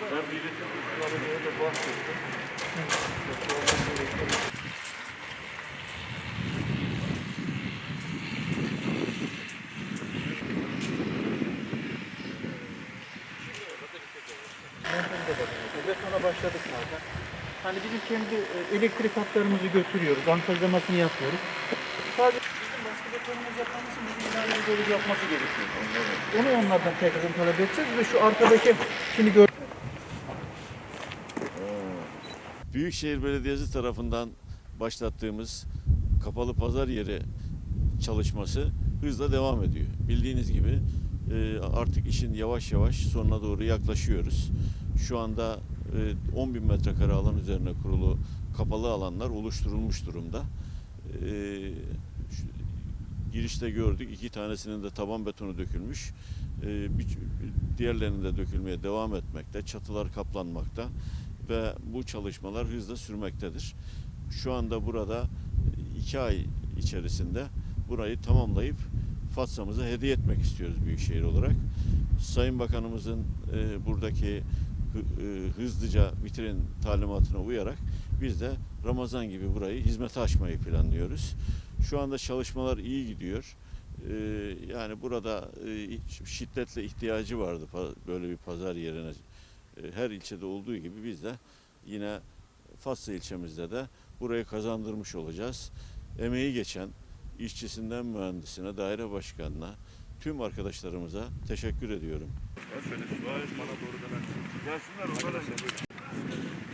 Ben milletin ısrarına da bahsettim. betona başladık zaten. Hani bizim kendi e, elektrik hatlarımızı götürüyoruz, ankazlamasını yapıyoruz. Sadece betonumuz yapmamız için bizim ileride böyle yapması gerekiyor. Onu onlardan tekrardan talep edeceğiz ve şu arkadaki şimdi gör Büyükşehir Belediyesi tarafından başlattığımız kapalı pazar yeri çalışması hızla devam ediyor. Bildiğiniz gibi e, artık işin yavaş yavaş sonuna doğru yaklaşıyoruz. Şu anda e, 10 bin metrekare alan üzerine kurulu kapalı alanlar oluşturulmuş durumda. E, girişte gördük iki tanesinin de taban betonu dökülmüş. E, diğerlerinin de dökülmeye devam etmekte. Çatılar kaplanmakta ve bu çalışmalar hızla sürmektedir. Şu anda burada iki ay içerisinde burayı tamamlayıp Fatsa'mıza hediye etmek istiyoruz Büyükşehir olarak. Sayın Bakanımızın e, buradaki e, hızlıca bitirin talimatına uyarak biz de Ramazan gibi burayı hizmete açmayı planlıyoruz. Şu anda çalışmalar iyi gidiyor. E, yani burada e, şiddetle ihtiyacı vardı böyle bir pazar yerine e, her ilçede olduğu gibi biz de yine Fatsa ilçemizde de burayı kazandırmış olacağız. Emeği geçen işçisinden mühendisine, daire başkanına, tüm arkadaşlarımıza teşekkür ediyorum. Gelsinler buyurun.